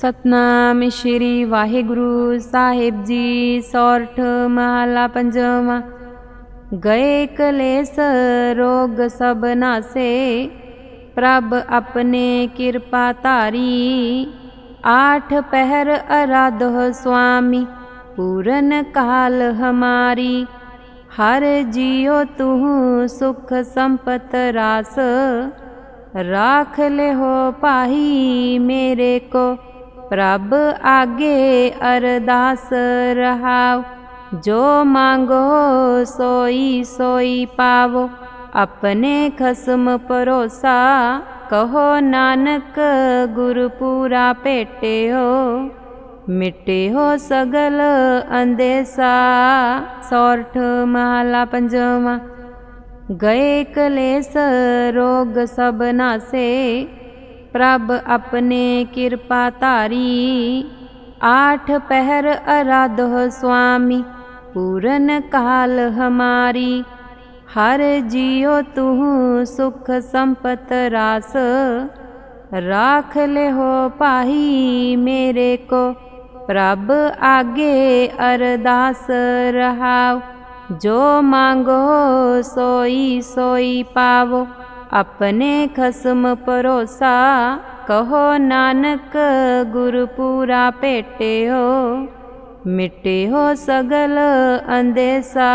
ਸਤਨਾਮ ਸ਼੍ਰੀ ਵਾਹਿਗੁਰੂ ਸਾਹਿਬ ਜੀ, ਸੌਰਠ ਮਹਲਾ ਪੰਜਵਾਂ। ਗਏ ਕਲੇਸ਼ ਰੋਗ ਸਭ ਨਾਸੇ, ਪ੍ਰਭ ਆਪਣੇ ਕਿਰਪਾ ਧਾਰੀ। ਆਠ ਪਹਿਰ ਅਰਾਧੋ ਸੁਆਮੀ, ਪੂਰਨ ਕਾਲ ਹਮਾਰੀ। ਹਰ ਜੀਉ ਤੂੰ ਸੁਖ ਸੰਪਤ ਰਾਸ, ਰਾਖ ਲਿਹੋ ਪਾਹੀ ਮੇਰੇ ਕੋ। ਪ੍ਰਭ ਆਗੇ ਅਰਦਾਸ ਰਹਾਉ ਜੋ ਮੰਗੋ ਸੋਈ ਸੋਈ ਪਾਵੋ। ਆਪਣੇ ਖਸਮ ਪਰੋਸਾ ਕਹੋ ਨਾਨਕ, ਗੁਰ ਪੂਰਾ ਭੇਟਿਓ। ਮਿਟਿਓ ਸਗਲ ਅੰਦੇਸਾ, ਸੋਰਠ ਮਹਲਾ ਪੰਜਵਾਂ। ਗਏ ਕਲੇਸ਼ ਰੋਗ ਸਭ ਨਾਸੇ ਪ੍ਰਭ ਆਪਣੇ ਕਿਰਪਾ ਧਾਰੀ, ਆਠ ਪਹਿਰ ਅਰਾਧੋ ਸੁਆਮੀ, ਪੂਰਨ ਕਾਲ ਹਮਾਰੀ, ਹਰ ਜੀਉ ਤੂੰ ਸੁਖ ਸੰਪਤ ਰਾਸ, ਰਾਖ ਲਿਹੋ ਪਾਹੀ ਮੇਰੇ ਕੋ, ਪ੍ਰਭ ਆਗੇ ਅਰਦਾਸ ਰਹਾਉ ਜੋ ਮੰਗੋ ਸੋਈ ਸੋਈ ਪਾਵੋ। ਆਪਣੇ ਖਸਮ ਪਰੋਸਾ ਕਹੋ ਨਾਨਕ ਗੁਰ ਪੂਰਾ ਭੇਟਿਓ ਮਿਟਿਓ ਸਗਲ ਅੰਦੇਸਾ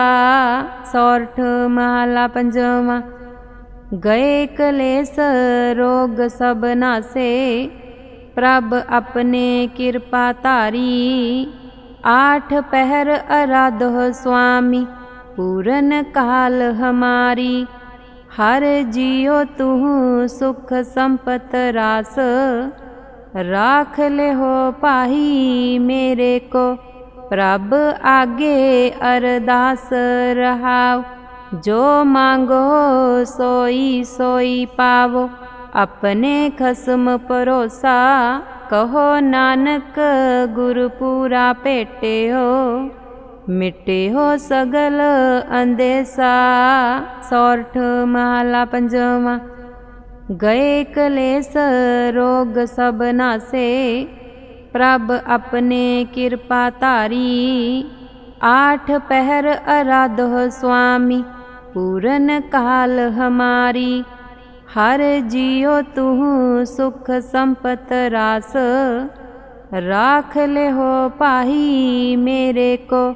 ਸੋਰਠ ਮਹਲਾ ਪੰਜਵਾਂ ਗਏ ਕਲੇਸ਼ ਰੋਗ ਸਭ ਨਾਸੇ ਪ੍ਰਭ ਆਪਣੇ ਕਿਰਪਾ ਧਾਰੀ ਆਠ ਪਹਿਰ ਅਰਾਧੋ ਸੁਆਮੀ ਪੂਰਨ ਕਾਲ ਹਮਾਰੀ ਹਰ ਜੀਉ ਤੂੰ ਸੁਖ ਸੰਪਤ ਰਾਸ। ਰਾਖ ਲਿਹੋ ਪਾਹੀ ਮੇਰੇ ਕੋ, ਪ੍ਰਭ ਆਗੇ ਅਰਦਾਸ ਰਹਾਉ। ਜੋ ਮੰਗੋ ਸੋਈ ਸੋਈ ਪਾਵੋ, ਆਪਣੇ ਖਸਮ ਪਰੋਸਾ ਕਹੋ ਨਾਨਕ ਗੁਰ ਪੂਰਾ ਭੇਟਿਓ। ਮਿਟਿਓ ਸਗਲ ਅੰਦੇਸਾ, ਸੋਰਠ ਮਹਲਾ ਪੰਜਵਾਂ। ਗਏ ਕਲੇਸ਼ ਰੋਗ ਸਭ ਨਾਸੇ, ਪ੍ਰਭ ਆਪਣੇ ਕਿਰਪਾ ਧਾਰੀ। ਆਠ ਪਹਿਰ ਅਰਾਧੋ ਸੁਆਮੀ, ਪੂਰਨ ਕਾਲ ਹਮਾਰੀ। ਹਰ ਜੀਉ ਤੂੰ ਸੁਖ ਸੰਪਤ ਰਾਸ, ਰਾਖ ਲਿਹੋ ਪਾਹੀ ਮੇਰੇ ਕੋ।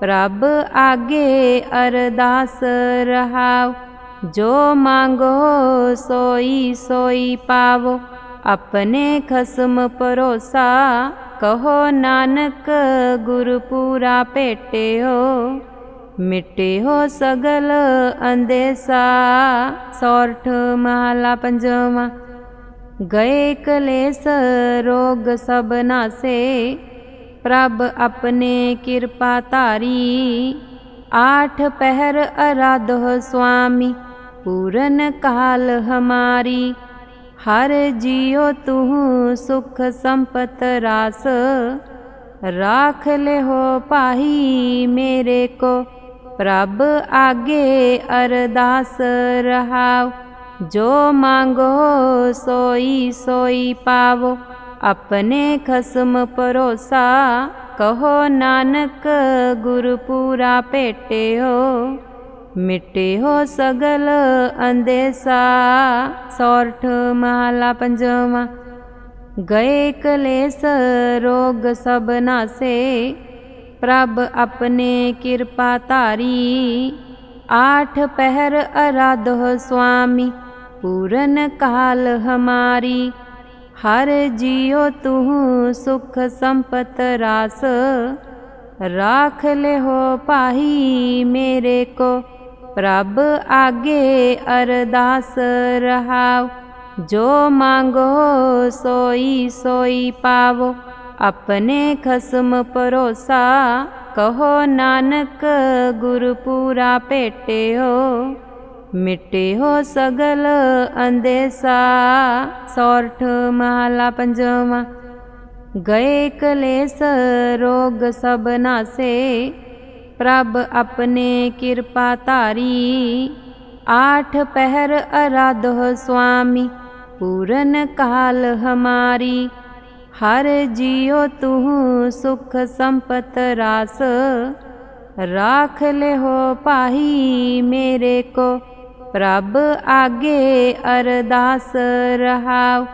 ਪ੍ਰਭ ਆਗੇ ਅਰਦਾਸ ਰਹਾਉ। ਜੋ ਮੰਗੋ, ਸੋਈ ਸੋਈ ਪਾਵੋ। ਆਪਣੇ ਖਸਮ ਪਰੋਸਾ ਕਹੋ, ਨਾਨਕ ਗੁਰ ਪੂਰਾ ਭੇਟਿਓ। ਮਿਟਿਓ ਸਗਲ ਅੰਦੇਸਾ, ਸੋਰਠ ਮਹਲਾ ਪੰਜਵਾਂ। ਗਏ ਕਲੇਸ਼ ਰੋਗ ਸਭ ਨਾਸੇ ਪ੍ਰਭ ਆਪਣੇ ਕਿਰਪਾ ਧਾਰੀ, ਆਠ ਪਹਿਰ ਅਰਾਧੋ ਸੁਆਮੀ, ਪੂਰਨ ਕਾਲ ਹਮਾਰੀ। ਹਰ ਜੀਉ ਤੂੰ ਸੁਖ ਸੰਪਤ ਰਾਸ, ਰਾਖ ਲਿਹੋ ਪਾਹੀ ਮੇਰੇ ਕੋ। ਪ੍ਰਭ ਆਗੇ ਅਰਦਾਸ ਰਹਾਉ ਜੋ ਮੰਗੋ ਸੋਈ ਸੋਈ ਪਾਵੋ। ਆਪਣੇ ਖਸਮ ਪਰੋਸਾ ਕਹੋ ਨਾਨਕ ਗੁਰ ਪੂਰਾ ਭੇਟਿਓ ਮਿਟਿਓ ਸਗਲ ਅੰਦੇਸਾ ਸੋਰਠ ਮਹਲਾ ਪੰਜਵਾਂ ਗਏ ਕਲੇਸ਼ ਰੋਗ ਸਭ ਨਾਸੇ ਪ੍ਰਭ ਆਪਣੇ ਕਿਰਪਾ ਧਾਰੀ ਆਠ ਪਹਿਰ ਅਰਾਧੋ ਸੁਆਮੀ ਪੂਰਨ ਕਾਲ ਹਮਾਰੀ ਹਰ ਜੀਉ ਤੂੰ ਸੁਖ ਸੰਪਤ ਰਾਸ। ਰਾਖ ਲਿਹੋ ਪਾਹੀ ਮੇਰੇ ਕੋ, ਪ੍ਰਭ ਆਗੇ ਅਰਦਾਸ ਰਹਾਉ। ਜੋ ਮੰਗੋ ਸੋਈ ਸੋਈ ਪਾਵੋ, ਆਪਣੇ ਖਸਮ ਪਰੋਸਾ ਕਹੋ ਨਾਨਕ ਗੁਰ ਪੂਰਾ ਭੇਟਿਓ ਹੋ ਸਗਲ ਅੰਦੇਸਾ, ਸੋਰਠ ਮਹਲਾ ਪੰਜਵਾਂ। ਗਏ ਕਲੇਸ਼ ਰੋਗ ਸਭ ਨਾਸੇ, ਪ੍ਰਭ ਆਪਣੇ ਕਿਰਪਾ ਧਾਰੀ। ਆਠ ਪਹਿਰ ਅਰਾਧੋ ਸੁਆਮੀ, ਪੂਰਨ ਕਾਲ ਹਮਾਰੀ। ਹਰ ਜੀਉ ਤੂੰ ਸੁਖ ਸੰਪਤ ਰਾਸ, ਰਾਖ ਲਿਹੋ ਪਾਹੀ ਮੇਰੇ ਕੋ। ਪ੍ਰਭ ਆਗੇ ਅਰਦਾਸ ਰਹਾਉ।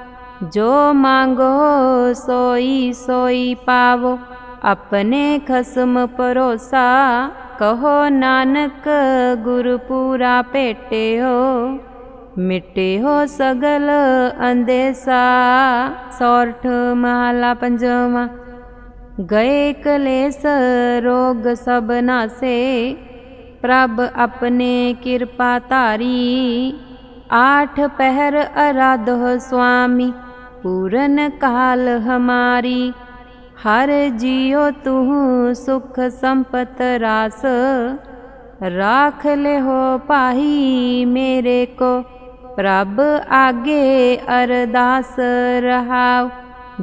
ਜੋ ਮੰਗੋ, ਸੋਈ ਸੋਈ ਪਾਵੋ। ਆਪਣੇ ਖਸਮ ਪਰੋਸਾ ਕਹੋ ਨਾਨਕ ਗੁਰ ਪੂਰਾ ਭੇਟਿਓ। ਮਿਟਿਓ ਸਗਲ ਅੰਦੇਸਾ, ਸੌਰਠ ਮਹਲਾ ਪੰਜਵਾ। ਗਏ ਕਲੇਸ ਰੋਗ ਸਭ ਨਾਸੇ ਪ੍ਰਭ ਆਪਣੇ ਕਿਰਪਾ ਧਾਰੀ, ਆਠ ਪਹਿਰ ਅਰਾਧੋ ਸੁਆਮੀ, ਪੂਰਨ ਕਾਲ ਹਮਾਰੀ। ਹਰ ਜੀਉ ਤੂੰ ਸੁਖ ਸੰਪਤ ਰਾਸ, ਰਾਖ ਲਿਹੋ ਪਾਹੀ ਮੇਰੇ ਕੋ। ਪ੍ਰਭ ਆਗੇ ਅਰਦਾਸ ਰਹਾਉ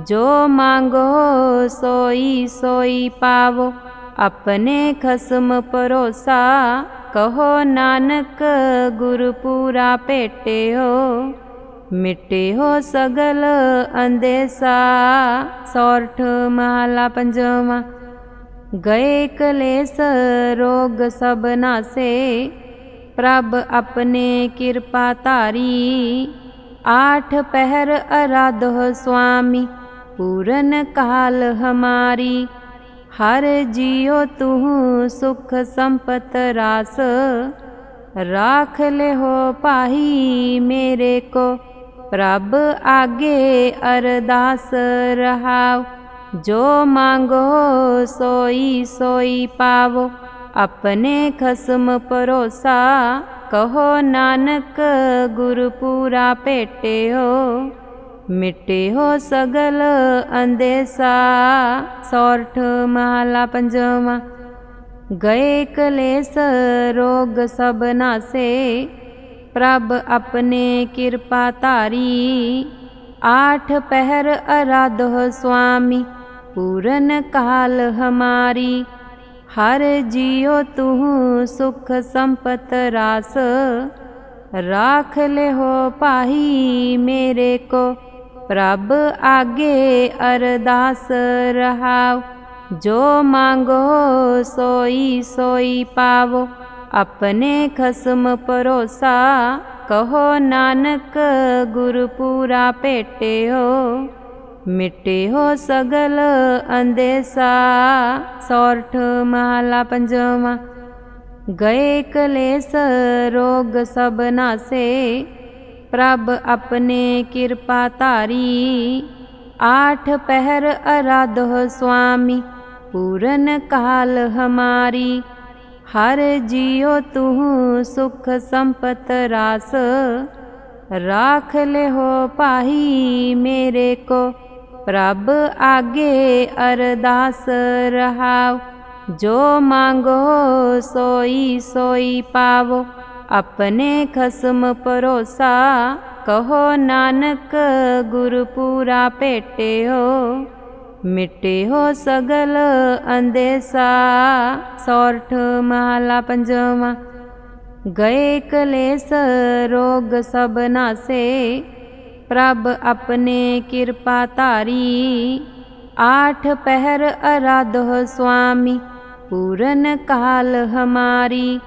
ਜੋ ਮੰਗੋ ਸੋਈ ਸੋਈ ਪਾਵੋ। ਆਪਣੇ ਖਸਮ ਪਰੋਸਾ ਕਹੋ ਨਾਨਕ ਗੁਰ ਪੂਰਾ ਭੇਟਿਓ ਮਿਟਿਓ ਸਗਲ ਅੰਦੇਸਾ ਸੌਰਠ ਮਹਲਾ ਪੰਜਵਾ ਗਏ ਕਲੇਸ ਰੋਗ ਸਭ ਨਾਸੇ ਪ੍ਰਭ ਆਪਣੇ ਕਿਰਪਾ ਧਾਰੀ ਆਠ ਪਹਿਰ ਅਰਾਧੋ ਸੁਆਮੀ ਪੂਰਨ ਕਾਲ ਹਮਾਰੀ ਹਰ ਜੀਉ ਤੂੰ ਸੁਖ ਸੰਪਤ ਰਾਸ। ਰਾਖ ਲਿਹੋ ਪਾਹੀ ਮੇਰੇ ਕੋ, ਪ੍ਰਭ ਆਗੇ ਅਰਦਾਸ ਰਹਾਉ। ਜੋ ਮੰਗੋ ਸੋਈ ਸੋਈ ਪਾਵੋ, ਆਪਣੇ ਖਸਮ ਪਰੋਸਾ ਕਹੋ ਨਾਨਕ ਗੁਰ ਪੂਰਾ ਭੇਟਿਓ ਹੋ ਸਗਲ ਅੰਦੇਸਾ, ਸੌਰਠ ਮਹਲਾ ਪੰਜਵਾ। ਗਏ ਕਲੇਸ ਰੋਗ ਸਭ ਨਾਸੇ, ਪ੍ਰਭ ਆਪਣੇ ਕਿਰਪਾ ਧਾਰੀ। ਆਠ ਪਹਿਰ ਅਰਾਧ ਸੁਆਮੀ, ਪੂਰਨ ਕਾਲ ਹਮਾਰੀ। ਹਰ ਜੀਉ ਤੂੰ ਸੁਖ ਸੰਪਤ ਰਾਸ, ਰਾਖ ਲਿਹੋ ਪਾਹੀ ਮੇਰੇ ਕੋ। ਪ੍ਰਭ ਆਗੇ ਅਰਦਾਸ ਰਹਾਉ। ਜੋ ਮੰਗੋ, ਸੋਈ ਸੋਈ ਪਾਵੋ। ਆਪਣੇ ਖਸਮ ਪਰੋਸਾ ਕਹੋ, ਨਾਨਕ ਗੁਰ ਪੂਰਾ ਭੇਟਿਓ। ਮਿਟਿਓ ਸਗਲ ਅੰਦੇਸਾ, ਸੌਰਠ ਮਹਲਾ ਪੰਜਵਾ। ਗਏ ਕਲੇਸ ਰੋਗ ਸਭ ਨਾਸੇ ਪ੍ਰਭ ਆਪਣੇ ਕਿਰਪਾ ਧਾਰੀ। ਆਠ ਪਹਿਰ ਅਰਾਧੋ ਸੁਆਮੀ, ਪੂਰਨ ਕਾਲ ਹਮਾਰੀ। ਹਰ ਜੀਉ ਤੂੰ ਸੁਖ ਸੰਪਤ ਰਾਸ। ਰਾਖ ਲਿਹੋ ਪਾਹੀ ਮੇਰੇ ਕੋ, ਪ੍ਰਭ ਆਗੇ ਅਰਦਾਸ ਰਹਾਉ ਜੋ ਮੰਗੋ ਸੋਈ ਸੋਈ ਪਾਵੋ। ਆਪਣੇ ਖਸਮ ਪਰੋਸਾ ਕਹੋ ਨਾਨਕ ਗੁਰ ਪੂਰਾ ਭੇਟਿਓ ਮਿਟਿਓ ਸਗਲ ਅੰਦੇਸਾ ਸੌਰਠ ਮਹਲਾ ਪੰਜਵਾਂ ਗਏ ਕਲੇਸ ਰੋਗ ਸਭ ਨਾਸੇ ਪ੍ਰਭ ਆਪਣੇ ਕਿਰਪਾ ਧਾਰੀ ਆਠ ਪਹਿਰ ਅਰਾਧੋ ਸੁਆਮੀ ਪੂਰਨ ਕਾਲ ਹਮਾਰੀ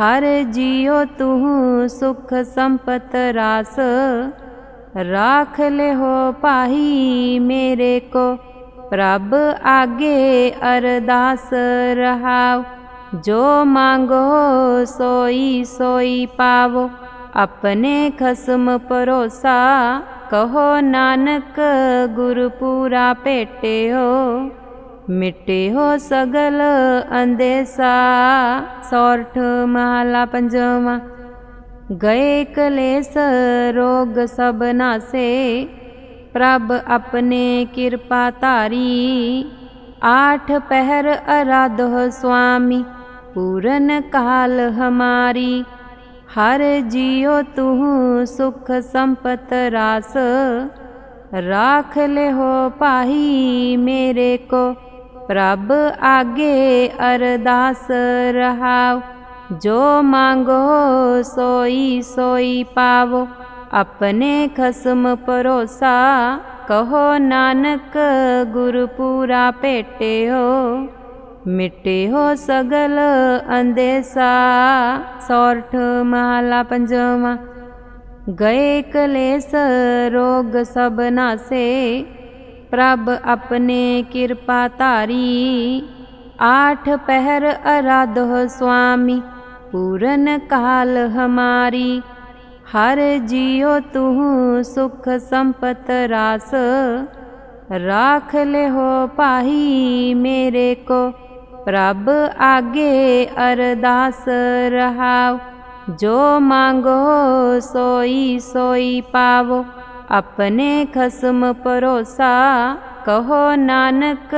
ਹਰ ਜੀਉ ਤੂੰ ਸੁਖ ਸੰਪਤ ਰਾਸ। ਰਾਖ ਲਿਹੋ ਪਾਹੀ ਮੇਰੇ ਕੋ, ਪ੍ਰਭ ਆਗੇ ਅਰਦਾਸ ਰਹਾਉ। ਜੋ ਮੰਗੋ ਸੋਈ ਸੋਈ ਪਾਵੋ, ਆਪਣੇ ਖਸਮ ਪਰੋਸਾ ਕਹੋ ਨਾਨਕ ਗੁਰ ਪੂਰਾ ਭੇਟਿਓ। ਮਿਟਿਓ ਸਗਲ ਅੰਦੇਸਾ, ਸੌਰਠ ਮਹਲਾ ਪੰਜਵਾ। ਗਏ ਕਲੇਸ ਰੋਗ ਸਭ ਨਾਸੇ, ਪ੍ਰਭ ਆਪਣੇ ਕਿਰਪਾ ਧਾਰੀ। ਆਠ ਪਹਿਰ ਅਰਾਧੋ ਸੁਆਮੀ, ਪੂਰਨ ਕਾਲ ਹਮਾਰੀ। ਹਰ ਜੀਉ ਤੂੰ ਸੁਖ ਸੰਪਤ ਰਾਸ, ਰਾਖ ਲਿਹੋ ਪਾਹੀ ਮੇਰੇ ਕੋ। ਪ੍ਰਭ ਆਗੇ ਅਰਦਾਸ ਰਹਾਉ, ਜੋ ਮੰਗੋ ਸੋਈ ਸੋਈ ਪਾਵੋ। ਆਪਣੇ ਖਸਮ ਪਰੋਸਾ ਕਹੋ ਨਾਨਕ, ਗੁਰ ਪੂਰਾ ਭੇਟਿਓ। ਮਿਟਿਓ ਸਗਲ ਅੰਦੇਸਾ, ਸੌਰਠ ਮਹਲਾ ਪੰਜਵਾ। ਗਏ ਕਲੇਸ ਰੋਗ ਸਭ ਨਾਸੇ ਪ੍ਰਭ ਆਪਣੇ ਕਿਰਪਾ ਧਾਰੀ। ਆਠ ਪਹਿਰ ਅਰਾਧੋ ਸੁਆਮੀ, ਪੂਰਨ ਕਾਲ ਹਮਾਰੀ। ਹਰ ਜਿਉ ਤੂੰ ਸੁਖ ਸੰਪਤ ਰਾਸ। ਰਾਖ ਲਿਓ ਪਾਹੀ ਮੇਰੇ ਕੋ, ਪ੍ਰਭ ਆਗੇ ਅਰਦਾਸ ਰਹਾਉ ਜੋ ਮੰਗੋ ਸੋਈ ਸੋਈ ਪਾਵੋ। ਆਪਣੇ ਖਸਮ ਪਰੋਸਾ ਕਹੋ ਨਾਨਕ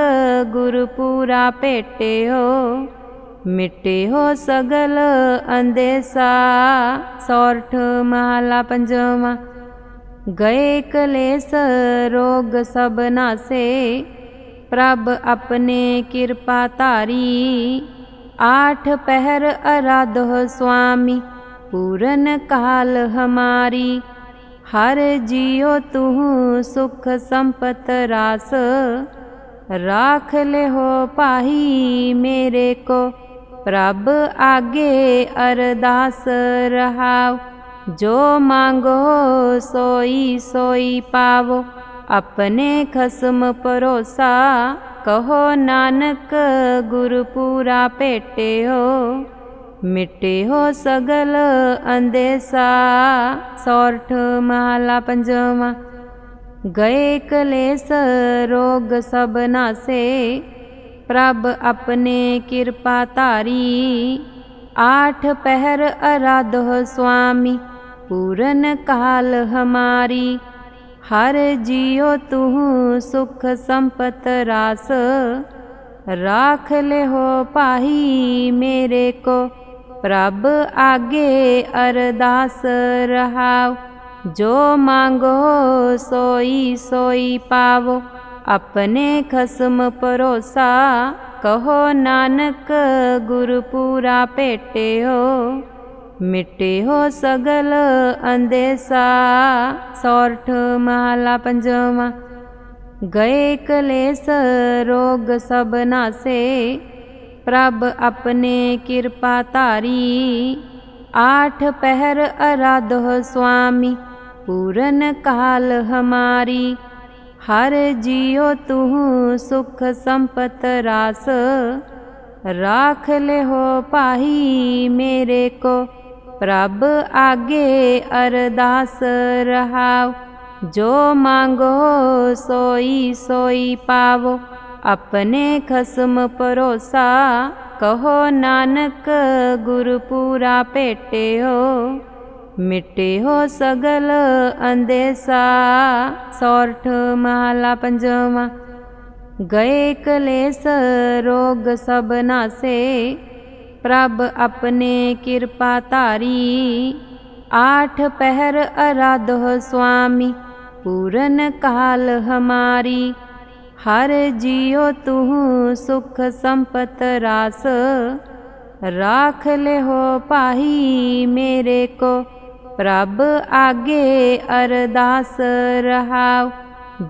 ਗੁਰ ਪੂਰਾ ਭੇਟਿਓ ਮਿਟਿਓ ਸਗਲ ਅੰਦੇਸਾ ਸੌਰਠ ਮਹਲਾ ਪੰਜਵਾ ਗਏ ਕਲੇਸ ਰੋਗ ਸਭ ਨਾਸੇ ਪ੍ਰਭ ਆਪਣੇ ਕਿਰਪਾ ਧਾਰੀ ਆਠ ਪਹਿਰ ਅਰਾਧੋ ਸੁਆਮੀ ਪੂਰਨ ਕਾਲ ਹਮਾਰੀ ਹਰ ਜਿਉ ਤੂੰ ਸੁਖ ਸੰਪਤ ਰਾਸ। ਰਾਖ ਲਿਓ ਪਾਹੀ ਮੇਰੇ ਕੋ, ਪ੍ਰਭ ਆਗੇ ਅਰਦਾਸ ਰਹਾਉ। ਜੋ ਮੰਗੋ ਸੋਈ ਸੋਈ ਪਾਵੋ, ਆਪਣੇ ਖਸਮ ਪਰੋਸਾ ਕਹੋ ਨਾਨਕ ਗੁਰ ਪੂਰਾ ਭੇਟਿਓ। ਮਿਟਿਓ ਸਗਲ ਅੰਦੇਸਾ, ਸੌਰਠ ਮਹਲਾ ਪੰਜਵਾ। ਗਏ ਕਲੇਸ ਰੋਗ ਸਭ ਨਾਸੇ, ਪ੍ਰਭ ਆਪਣੇ ਕਿਰਪਾ ਧਾਰੀ। ਆਠ ਪਹਿਰ ਅਰਾਧੋ ਸੁਆਮੀ, ਪੂਰਨ ਕਾਲ ਹਮਾਰੀ। ਹਰ ਜਿਉ ਤੂੰ ਸੁਖ ਸੰਪਤ ਰਾਸ, ਰਾਖ ਲਿਓ ਪਾਹੀ ਮੇਰੇ ਕੋ। ਪ੍ਰਭ ਆਗੇ ਅਰਦਾਸ ਰਹਾਉ। ਜੋ ਮੰਗੋ, ਸੋਈ ਸੋਈ ਪਾਵੋ। ਆਪਣੇ ਖਸਮ ਪਰੋਸਾ ਕਹੋ, ਨਾਨਕ ਗੁਰ ਪੂਰਾ ਭੇਟਿਓ। ਮਿਟਿਓ ਸਗਲ ਅੰਦੇਸਾ, ਸੌਰਠ ਮਹਲਾ ਪੰਜਵਾ। ਗਏ ਕਲੇਸ ਰੋਗ ਸਭ ਨਾਸੇ ਪ੍ਰਭ ਆਪਣੇ ਕਿਰਪਾ ਧਾਰੀ, ਆਠ ਪਹਿਰ ਅਰਾਧੋ ਸੁਆਮੀ, ਪੂਰਨ ਕਾਲ ਹਮਾਰੀ, ਹਰ ਜਿਉ ਤੂੰ ਸੁਖ ਸੰਪਤ ਰਾਸ, ਰਾਖ ਲਿਓ ਪਾਹੀ ਮੇਰੇ ਕੋ, ਪ੍ਰਭ ਆਗੇ ਅਰਦਾਸ ਰਹਾਉ ਜੋ ਮੰਗੋ ਸੋਈ ਸੋਈ ਪਾਵੋ। ਆਪਣੇ ਖਸਮ ਪਰੋਸਾ ਕਹੋ ਨਾਨਕ ਗੁਰ ਪੂਰਾ ਭੇਟਿਓ ਮਿਟਿਓ ਸਗਲ ਅੰਦੇਸਾ ਸੌਰਠ ਮਹਲਾ ਪੰਜਵਾ ਗਏ ਕਲੇਸ ਰੋਗ ਸਭ ਨਾਸੇ ਪ੍ਰਭ ਆਪਣੇ ਕਿਰਪਾ ਧਾਰੀ ਆਠ ਪਹਿਰ ਅਰਾਧੋ ਸੁਆਮੀ ਪੂਰਨ ਕਾਲ ਹਮਾਰੀ ਹਰ ਜਿਉ ਤੂੰ ਸੁਖ ਸੰਪਤ ਰਾਸ। ਰਾਖ ਲਿਓ ਪਾਹੀ ਮੇਰੇ ਕੋ, ਪ੍ਰਭ ਆਗੇ ਅਰਦਾਸ ਰਹਾਉ।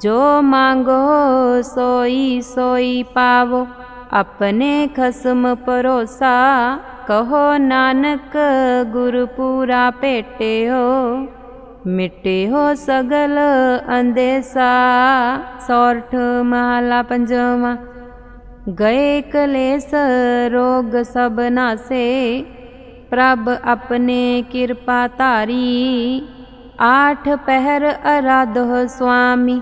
ਜੋ ਮੰਗੋ ਸੋਈ ਸੋਈ ਪਾਵੋ, ਆਪਣੇ ਖਸਮ ਪਰੋਸਾ ਕਹੋ ਨਾਨਕ ਗੁਰ ਪੂਰਾ ਭੇਟਿਓ ਹੋ ਸਗਲ ਅੰਦੇਸਾ, ਸੌਰਠ ਮਹਲਾ ਪੰਜਵਾ। ਗਏ ਕਲੇਸ ਰੋਗ ਸਭ ਨਾਸੇ, ਪ੍ਰਭ ਆਪਣੇ ਕਿਰਪਾ ਧਾਰੀ। ਆਠ ਪਹਿਰ ਅਰਾਧੋ ਸੁਆਮੀ,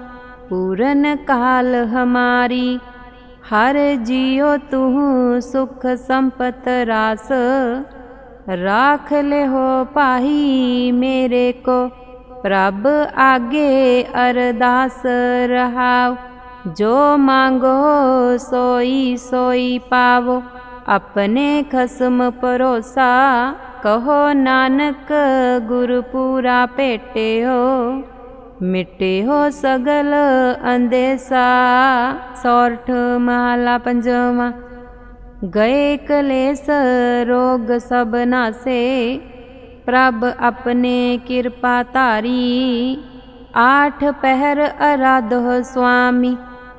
ਪੂਰਨ ਕਾਲ ਹਮਾਰੀ। ਹਰ ਜਿਉ ਤੂੰ ਸੁਖ ਸੰਪਤ ਰਾਸ, ਰਾਖ ਲਿਓ ਪਾਹੀ ਮੇਰੇ ਕੋ। ਪ੍ਰਭ ਆਗੇ ਅਰਦਾਸ ਰਹਾਉ, ਜੋ ਮੰਗੋ ਸੋਈ ਸੋਈ ਪਾਵੋ, ਆਪਣੇ ਖਸਮ ਪਰੋਸਾ ਕਹੋ ਨਾਨਕ ਗੁਰ ਪੂਰਾ ਭੇਟਿਓ, ਮਿਟਿਓ ਸਗਲ ਅੰਦੇਸਾ, ਸੌਰਠ ਮਹਲਾ ਪੰਜਵਾ, ਗਏ ਕਲੇਸ ਰੋਗ ਸਭ ਨਾਸੇ ਪ੍ਰਭ ਆਪਣੇ ਕਿਰਪਾ ਧਾਰੀ, ਆਠ ਪਹਿਰ ਅਰਾਧੋ ਸੁਆਮੀ,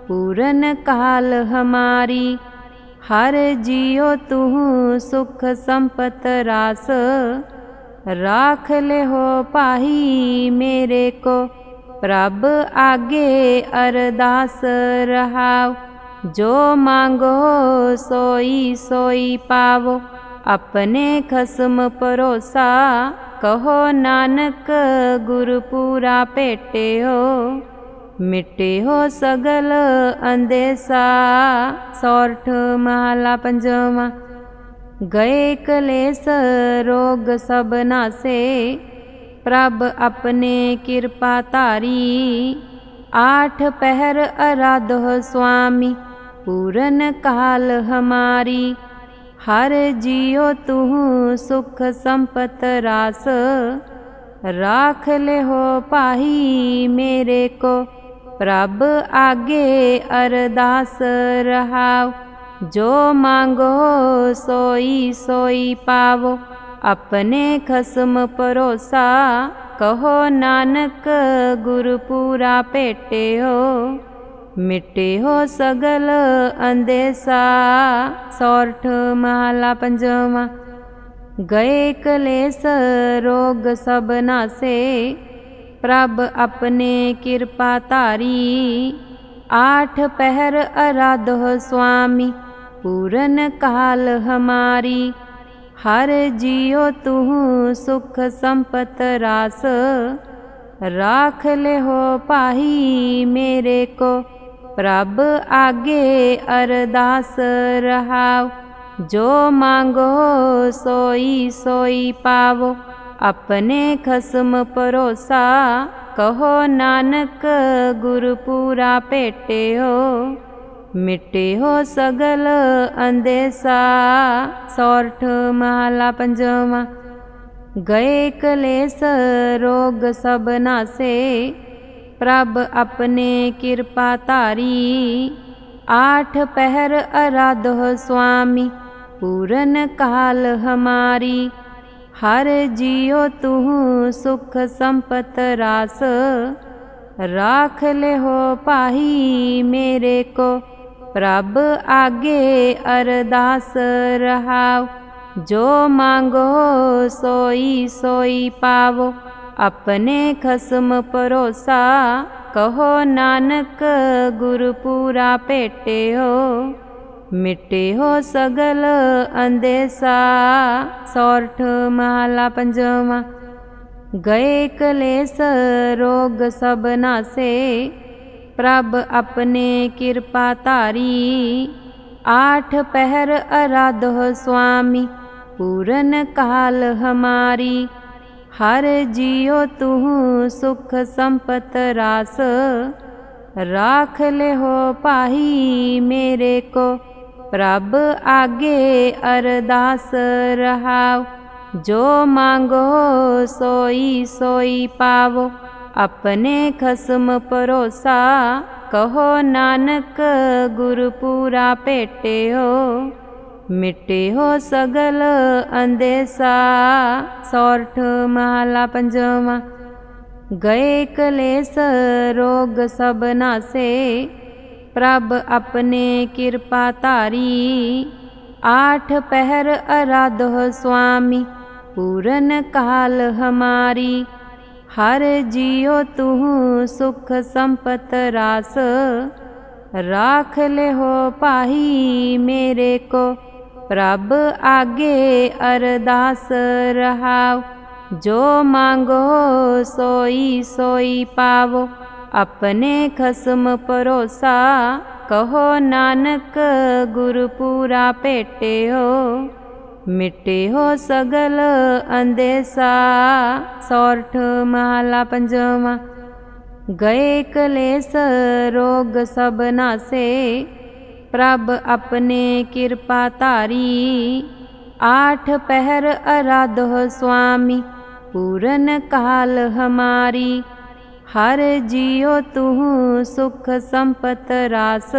ਪੂਰਨ ਕਾਲ ਹਮਾਰੀ, ਹਰ ਜਿਉ ਤੂੰ ਸੁਖ ਸੰਪਤ ਰਾਸ, ਰਾਖ ਲੈ ਹੋ ਪਾਹੀ ਮੇਰੇ ਕੋ, ਪ੍ਰਭ ਆਗੇ ਅਰਦਾਸ ਰਹਾਓ, ਜੋ ਮੰਗੋ ਸੋਈ ਸੋਈ ਪਾਵੋ। ਆਪਣੇ ਖਸਮ ਪਰੋਸਾ ਕਹੋ ਨਾਨਕ ਗੁਰ ਪੂਰਾ ਭੇਟਿਓ ਮਿਟਿਓ ਸਗਲ ਅੰਦੇਸਾ ਸੌਰਠ ਮਹਲਾ ਪੰਜਵਾਂ ਗਏ ਕਲੇਸ ਰੋਗ ਸਭ ਨਾਸੇ ਪ੍ਰਭ ਆਪਣੇ ਕਿਰਪਾ ਧਾਰੀ ਆਠ ਪਹਿਰ ਅਰਾਧ ਸੁਆਮੀ ਪੂਰਨ ਕਾਲ ਹਮਾਰੀ ਹਰ ਜੀਉ ਤੂੰ ਸੁਖ ਸੰਪਤ ਰਾਸ। ਰਾਖ ਲੈ ਹੋ ਪਾਹੀ ਮੇਰੇ ਕੋ, ਪ੍ਰਭ ਆਗੇ ਅਰਦਾਸ ਰਹਾਓ ਜੋ ਮੰਗੋ ਸੋਈ ਸੋਈ ਪਾਵੋ, ਆਪਣੇ ਖਸਮ ਪਰੋਸਾ ਕਹੋ ਨਾਨਕ ਗੁਰ ਪੂਰਾ ਭੇਟਿਓ। ਮਿਟੇ ਹੋ ਸਗਲ ਅੰਦੇਸਾ, ਸੌਰਠ ਮਹਲਾ ਪੰਜਵਾ। ਗਏ ਕਲੇਸ ਰੋਗ ਸਭ ਨਾਸੇ, ਪ੍ਰਭ ਆਪਣੇ ਕਿਰਪਾ ਧਾਰੀ। ਆਠ ਪਹਿਰ ਅਰਾਧ ਸੁਆਮੀ, ਪੂਰਨ ਕਾਲ ਹਮਾਰੀ। ਹਰ ਜਿਉ ਤੂੰ ਸੁਖ ਸੰਪਤ ਰਾਸ, ਰਾਖ ਲੈ ਹੋ ਪਾਹੀ ਮੇਰੇ ਕੋ। ਪ੍ਰਭ ਆਗੇ ਅਰਦਾਸ ਰਹਾਓ ਜੋ ਮੰਗੋ, ਸੋਈ ਸੋਈ ਪਾਵੋ। ਆਪਣੇ ਖਸਮ ਪਰੋਸਾ ਕਹੋ, ਨਾਨਕ ਗੁਰ ਪੂਰਾ ਭੇਟਿਓ। ਮਿਟਿਓ ਸਗਲ ਅੰਦੇਸਾ, ਸੌਰਠ ਮਹਲਾ ਪੰਜਵਾ। ਗਏ ਕਲੇਸ ਰੋਗ ਸਭ ਨਾਸੇ ਪ੍ਰਭ ਆਪਣੇ ਕਿਰਪਾ ਧਾਰੀ। ਆਠ ਪਹਿਰ ਅਰਾਧੋ ਸੁਆਮੀ, ਪੂਰਨ ਕਾਲ ਹਮਾਰੀ। ਹਰ ਜਿਉ ਤੂੰ ਸੁਖ ਸੰਪਤ ਰਾਸ। ਰਾਖ ਲੈ ਹੋ ਪਾਹੀ ਮੇਰੇ ਕੋ, ਪ੍ਰਭ ਆਗੇ ਅਰਦਾਸ ਰਹਾਓ। ਜੋ ਮੰਗੋ ਸੋਈ ਸੋਈ ਪਾਵੋ। ਆਪਣੇ ਖਸਮ ਪਰੋਸਾ ਕਹੋ ਨਾਨਕ ਗੁਰ ਪੂਰਾ ਭੇਟਿਓ ਮਿਟਿਓ ਸਗਲ ਅੰਦੇਸਾ ਸੌਰਠ ਮਹਲਾ ਪੰਜਵਾਂ ਗਏ ਕਲੇਸ ਰੋਗ ਸਭ ਨਾਸੇ ਪ੍ਰਭ ਆਪਣੇ ਕਿਰਪਾ ਧਾਰੀ ਆਠ ਪਹਿਰ ਅਰਾਧੋ ਸੁਆਮੀ ਪੂਰਨ ਕਾਲ ਹਮਾਰੀ ਹਰ ਜੀਉ ਤੂੰ ਸੁਖ ਸੰਪਤ ਰਾਸ। ਰਾਖ ਲੈ ਹੋ ਪਾਹੀ ਮੇਰੇ ਕੋ, ਪ੍ਰਭ ਆਗੇ ਅਰਦਾਸ ਰਹਾਓ ਜੋ ਮੰਗੋ ਸੋਈ ਸੋਈ ਪਾਵੋ, ਆਪਣੇ ਖਸਮ ਪਰੋਸਾ ਕਹੋ ਨਾਨਕ ਗੁਰ ਪੂਰਾ ਭੇਟਿਓ। ਮਿਟੇ ਹੋ ਸਗਲ ਅੰਦੇਸਾ, ਸੌਰਠ ਮਹਲਾ ਪੰਜਵਾ। ਗਏ ਕਲੇਸ ਰੋਗ ਸਭ ਨਾਸੇ, ਪ੍ਰਭ ਆਪਣੇ ਕਿਰਪਾ ਧਾਰੀ। ਆਠ ਪਹਿਰ ਅਰਾਧ ਹੋ ਸੁਆਮੀ, ਪੂਰਨ ਕਾਲ ਹਮਾਰੀ। ਹਰ ਜਿਉ ਤੂੰ ਸੁਖ ਸੰਪਤ ਰਾਸ, ਰਾਖ ਲੈ ਹੋ ਪਾਹੀ ਮੇਰੇ ਕੋ। ਪ੍ਰਭ ਆਗੇ ਅਰਦਾਸ ਰਹਾਓ, ਜੋ ਮੰਗੋ ਸੋਈ ਸੋਈ ਪਾਵੋ। ਆਪਣੇ ਖਸਮ ਪਰੋਸਾ ਕਹੋ ਨਾਨਕ, ਗੁਰ ਪੂਰਾ ਭੇਟਿਓ। ਮਿਟਿਓ ਸਗਲ ਅੰਦੇਸਾ, ਸੌਰਠ ਮਹਲਾ ਪੰਜਵਾ। ਗਏ ਕਲੇਸ ਰੋਗ ਸਭ ਨਾਸੇ ਪ੍ਰਭ ਆਪਣੇ ਕਿਰਪਾ ਧਾਰੀ, ਆਠ ਪਹਿਰ ਅਰਾਧੋ ਸੁਆਮੀ, ਪੂਰਨ ਕਾਲ ਹਮਾਰੀ, ਹਰ ਜਿਉ ਤੂੰ ਸੁਖ ਸੰਪਤ ਰਾਸ,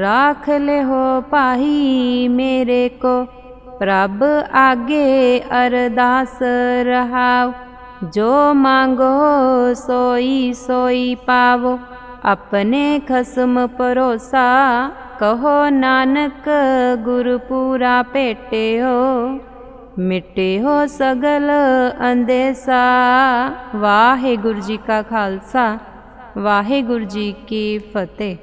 ਰਾਖ ਲੈ ਹੋ ਪਾਹੀ ਮੇਰੇ ਕੋ, ਪ੍ਰਭ ਆਗੇ ਅਰਦਾਸ ਰਹਾਓ, ਜੋ ਮੰਗੋ ਸੋਈ ਸੋਈ ਪਾਵੋ। ਆਪਣੇ ਖਸਮ ਪਰੋਸਾ ਕਹੋ ਨਾਨਕ ਗੁਰਪੂਰਾ ਭੇਟਿਓ ਮਿਟਿਓ ਸਗਲ ਅੰਦੇਸਾ ਵਾਹਿਗੁਰੂ ਜੀ ਕਾ ਖਾਲਸਾ ਵਾਹਿਗੁਰੂ ਜੀ ਕੀ ਫਤਿਹ